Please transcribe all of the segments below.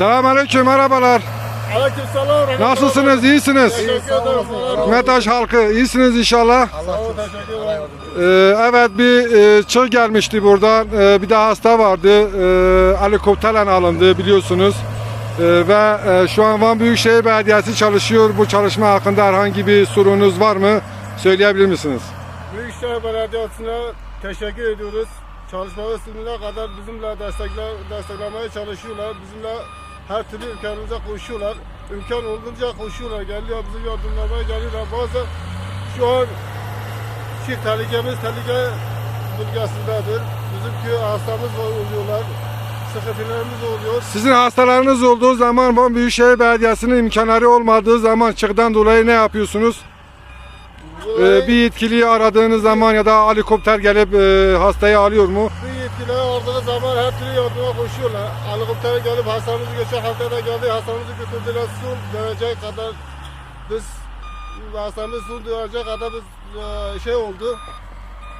Selamünaleyküm merhabalar. Aleykümselam. Nasılsınız? İyisiniz? Metaş halkı iyisiniz inşallah. Ee, evet bir e, çığ gelmişti buradan. Ee, bir de hasta vardı. Ee, helikopterle alındı biliyorsunuz. Ee, ve e, şu an Van Büyükşehir Belediyesi çalışıyor. Bu çalışma hakkında herhangi bir sorunuz var mı? Söyleyebilir misiniz? Büyükşehir Belediyesi'ne teşekkür ediyoruz. Çalışmaları sonuna kadar bizimle destekle, desteklemeye çalışıyorlar. Bizimle her türlü imkanımıza koşuyorlar. İmkan olduğunca koşuyorlar. Geliyor bizim yardımlamaya geliyorlar. Bazen şu an şey, tehlikemiz tehlike bölgesindedir. Bizim köy hastamız oluyorlar. Sıkıntılarımız oluyor. Sizin hastalarınız olduğu zaman Van Büyükşehir Belediyesi'nin imkanları olmadığı zaman çıktan dolayı ne yapıyorsunuz? Ee, bir yetkiliyi aradığınız zaman ya da helikopter gelip e, hastayı alıyor mu? Bir yetkililer aldığı zaman her türlü yardıma koşuyorlar. Helikoptere gelip hastamızı geçen hafta da geldi. Hastamızı götürdüler. Su verecek kadar biz hastamız su verecek kadar biz e, şey oldu.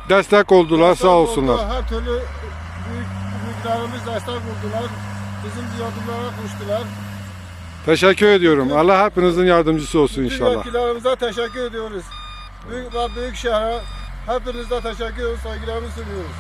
Destek oldular sağ Oldu. olsunlar. Her türlü büyük büyüklerimiz destek oldular. Bizim yardımlara koştular. Teşekkür ediyorum. Allah hepinizin yardımcısı olsun Bütün inşallah. yetkililerimize teşekkür ediyoruz. Büyük ve büyük şehre hepinize teşekkür ediyoruz. Saygılarımı sunuyoruz.